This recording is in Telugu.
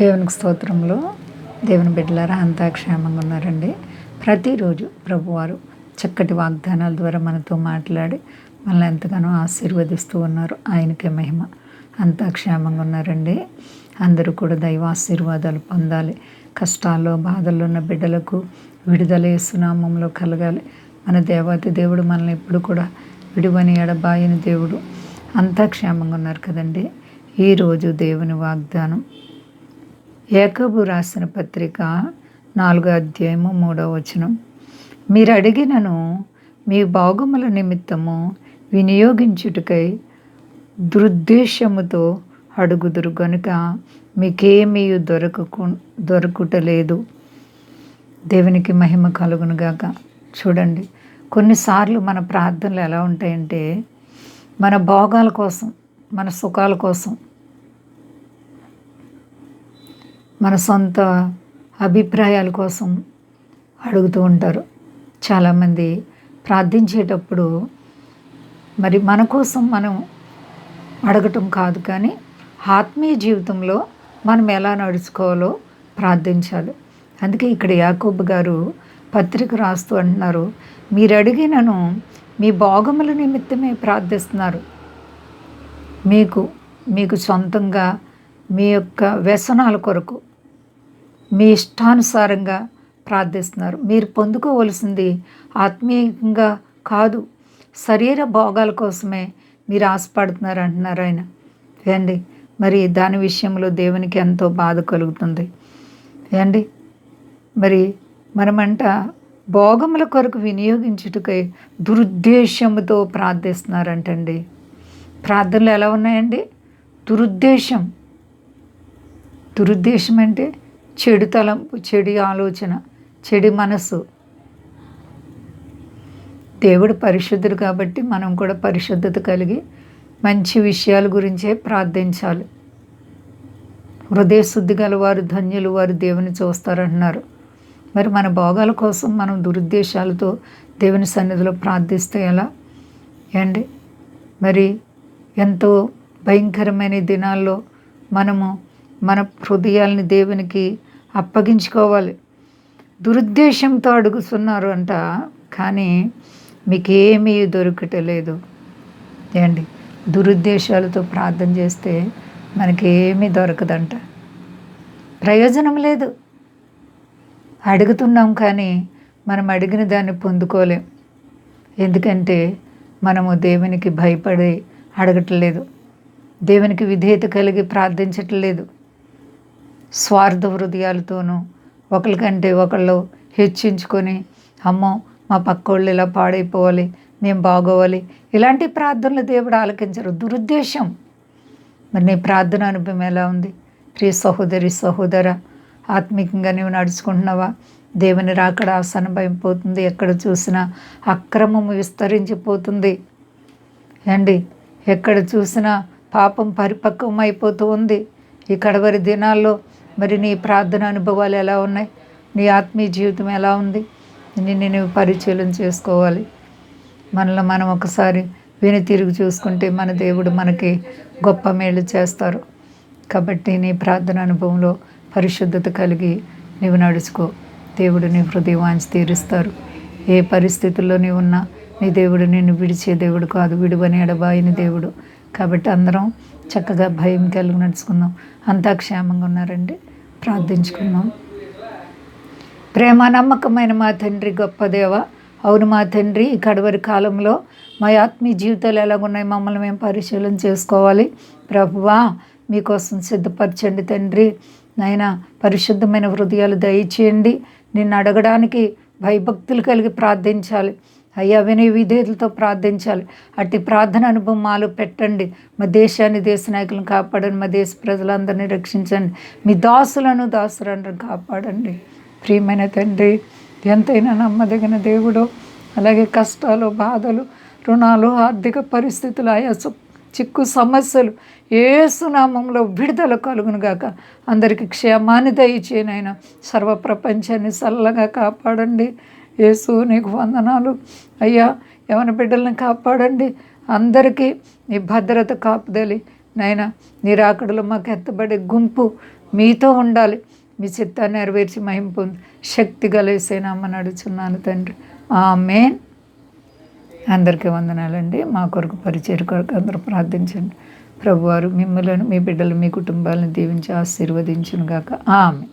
దేవునికి స్తోత్రంలో దేవుని బిడ్డలారా అంతా క్షేమంగా ఉన్నారండి. ప్రతిరోజు ప్రభువారు చక్కటి వాగ్దానాల ద్వారా మనతో మాట్లాడి మనల్ని ఎంతగానో ఆశీర్వదిస్తూ ఉన్నారు. ఆయనకే మహిమ. అంతా క్షేమంగా ఉన్నారండి. అందరూ కూడా దైవ ఆశీర్వాదాలు పొందాలి. కష్టాల్లో బాధల్లో ఉన్న బిడ్డలకు విడుదల సునామంలో కలగాలి. మన దేవాతి దేవుడు మనల్ని ఎప్పుడు కూడా విడువని ఎడబాయని దేవుడు అంతా క్షేమంగా ఉన్నారు కదండి. ఈరోజు దేవుని వాగ్దానం ఏకబు రాసిన పత్రిక నాలుగో అధ్యాయము మూడో వచనం. మీరు అడిగినను మీ బాగుముల నిమిత్తము వినియోగించుటకై దురుద్దేశముతో అడుగుదురు గనుక మీకేమీ దొరకకు దొరకుటలేదు. దేవునికి మహిమ కలుగునుగాక. చూడండి కొన్నిసార్లు మన ప్రార్థనలు ఎలా ఉంటాయంటే మన భోగాల కోసం మన సుఖాల కోసం మన సొంత అభిప్రాయాల కోసం అడుగుతూ ఉంటారు. చాలామంది ప్రార్థించేటప్పుడు మరి మన కోసం మనం అడగటం కాదు కానీ ఆత్మీయ జీవితంలో మనం ఎలా నడుచుకోవాలో ప్రార్థించాలి. అందుకే ఇక్కడ యాకోబు గారు పత్రిక రాస్తూ అంటున్నారు మీరు అడిగినను మీ భోగముల నిమిత్తమే ప్రార్థిస్తున్నారు. మీకు మీకు సొంతంగా మీ యొక్క వ్యసనాల కొరకు మీ ఇష్టానుసారంగా ప్రార్థిస్తున్నారు. మీరు పొందుకోవలసింది ఆత్మీయంగా కాదు శరీర భోగాల కోసమే మీరు ఆశపడుతున్నారు అంటున్నారు ఆయన. ఏండి మరి దాని విషయంలో దేవునికి ఎంతో బాధ కలుగుతుంది. ఏండి మరి మనమంట భోగముల కొరకు వినియోగించుటకై దురుద్దేశంతో ప్రార్థిస్తున్నారంటండి. ప్రార్థనలు ఎలా ఉన్నాయండి? దురుద్దేశం. దురుద్దేశం అంటే చెడు తలంపు చెడు ఆలోచన చెడు మనసు. దేవుడు పరిశుద్ధుడు కాబట్టి మనం కూడా పరిశుద్ధత కలిగి మంచి విషయాల గురించే ప్రార్థించాలి. హృదయ శుద్ధి గల వారు ధన్యులు వారు దేవుని చూస్తారంటున్నారు. మరి మన భోగాల కోసం మనం దురుద్దేశాలతో దేవుని సన్నిధిలో ప్రార్థిస్తే ఎలా? ఏండి మరి ఎంతో భయంకరమైన దినాల్లో మనము మన హృదయాల్ని దేవునికి అప్పగించుకోవాలి. దురుద్దేశంతో అడుగుతున్నారు అంట కానీ మీకేమీ దొరకటలేదు. ఏండి దురుద్దేశాలతో ప్రార్థన చేస్తే మనకేమీ దొరకదంట. ప్రయోజనం లేదు. అడుగుతున్నాం కానీ మనం అడిగిన దాన్ని పొందుకోలేం. ఎందుకంటే మనము దేవునికి భయపడి అడగట్లేదు. దేవునికి విధేయత కలిగి ప్రార్థించట్లేదు. స్వార్థ హృదయాలతోనూ ఒకరికంటే ఒకళ్ళు హెచ్చించుకొని అమ్మో మా పక్కోళ్ళు ఇలా పాడైపోవాలి మేము బాగోవాలి. ఇలాంటి ప్రార్థనలు దేవుడు ఆలకించరు. దురుద్దేశం. మరి నీ ప్రార్థన అనుభవం ఎలా ఉంది? ప్రియ సహోదరి సహోదర ఆత్మీకంగా నువ్వు నడుచుకుంటున్నావా? దేవుని రాకడ ఆసనమైపోతుంది ఎక్కడ చూసినా అక్రమము విస్తరించిపోతుంది. అండి ఎక్కడ చూసినా పాపం పరిపక్వం అయిపోతూ ఉంది. ఈ కడవరి దినాల్లో మరి నీ ప్రార్థన అనుభవాలు ఎలా ఉన్నాయి? నీ ఆత్మీయ జీవితం ఎలా ఉంది? నిన్ను నువ్వు పరిచయం చేసుకోవాలి. మనలో మనం ఒకసారి విని తిరిగి చూసుకుంటే మన దేవుడు మనకి గొప్ప మేలు చేస్తారు. కాబట్టి నీ ప్రార్థన అనుభవంలో పరిశుద్ధత కలిగి నీవు నడుచుకో. దేవుడు నీ హృదయవాంచి తీరుస్తారు. ఏ పరిస్థితుల్లో నీవు ఉన్నా నీ దేవుడు నిన్ను విడిచే దేవుడు కాదు. విడువని ఎడబాయిని దేవుడు. కాబట్టి అందరం చక్కగా భయం కలిగి నడుచుకుందాం. అంతా క్షేమంగా ఉన్నారండి ప్రార్థించుకుందాం. ప్రేమ నమ్మకమైన మా తండ్రి గొప్ప దేవ అవును మా తండ్రి ఈ కడవరి కాలంలో మా ఆత్మీయ జీవితాలు ఎలాగున్నాయి మమ్మల్ని మేము పరిశీలన చేసుకోవాలి. ప్రభువా మీకోసం సిద్ధపరచండి తండ్రి. నాయన పరిశుద్ధమైన హృదయాలు దయచేయండి. నిన్ను అడగడానికి భయభక్తులు కలిగి ప్రార్థించాలి. అయ్యా వినయ విధేయులతో ప్రార్థించాలి. అట్టి ప్రార్థన అనుభవం మాలో పెట్టండి. మా దేశాన్ని దేశ నాయకులను కాపాడండి. మా దేశ ప్రజలందరినీ రక్షించండి. మీ దాసులను దాసులను కాపాడండి. ప్రియమైన తండ్రి ఎంతైనా నమ్మదగిన దేవుడు. అలాగే కష్టాలు బాధలు రుణాలు ఆర్థిక పరిస్థితులు ఆయా చిక్కు సమస్యలు ఏసునామంలో విడుదల కలుగును గాక. అందరికి క్షేమాన్ని దయచేనైనా సర్వ ప్రపంచాన్ని చల్లగా కాపాడండి. యేసు నీకు వందనాలు. అయ్యా యవన బిడ్డలను కాపాడండి. అందరికీ నీ భద్రత కాపుదలి. నాయన నిరాకడలో మాకు ఎత్తబడే గుంపు మీతో ఉండాలి. మీ చిత్తాన్ని నెరవేర్చి మహిమ పొంది శక్తి గలేసేనామని నడుచున్నాను తండ్రి. ఆమె అందరికీ వందనాలండి. మా కొరకు పరిచయం కొరకు అందరూ ప్రార్థించండి. ప్రభువారు మిమ్మల్ని మీ బిడ్డలు మీ కుటుంబాలను దీవించి ఆశీర్వదించును గాక ఆమె